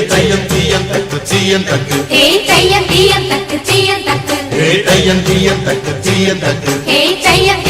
தையம் தீயம் தக்கு சீயம் தக்கு. ஹே தையம் தீயம் தக்கு சீயம் தக்கு. ஏ தையம் தீயம் தக்கு சீயம் தக்கு. ஹே தையம்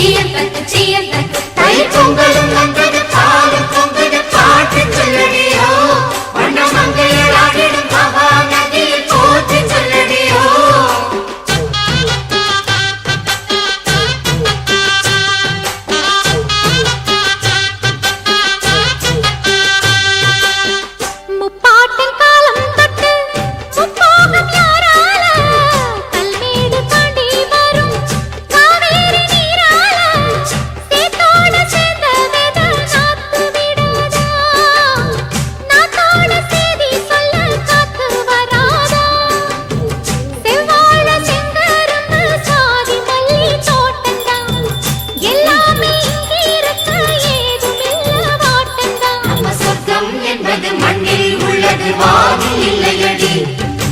என்பது வாதி இல்லையடி.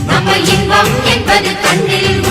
நம்ம இன்பம் என்பது கண்ணில்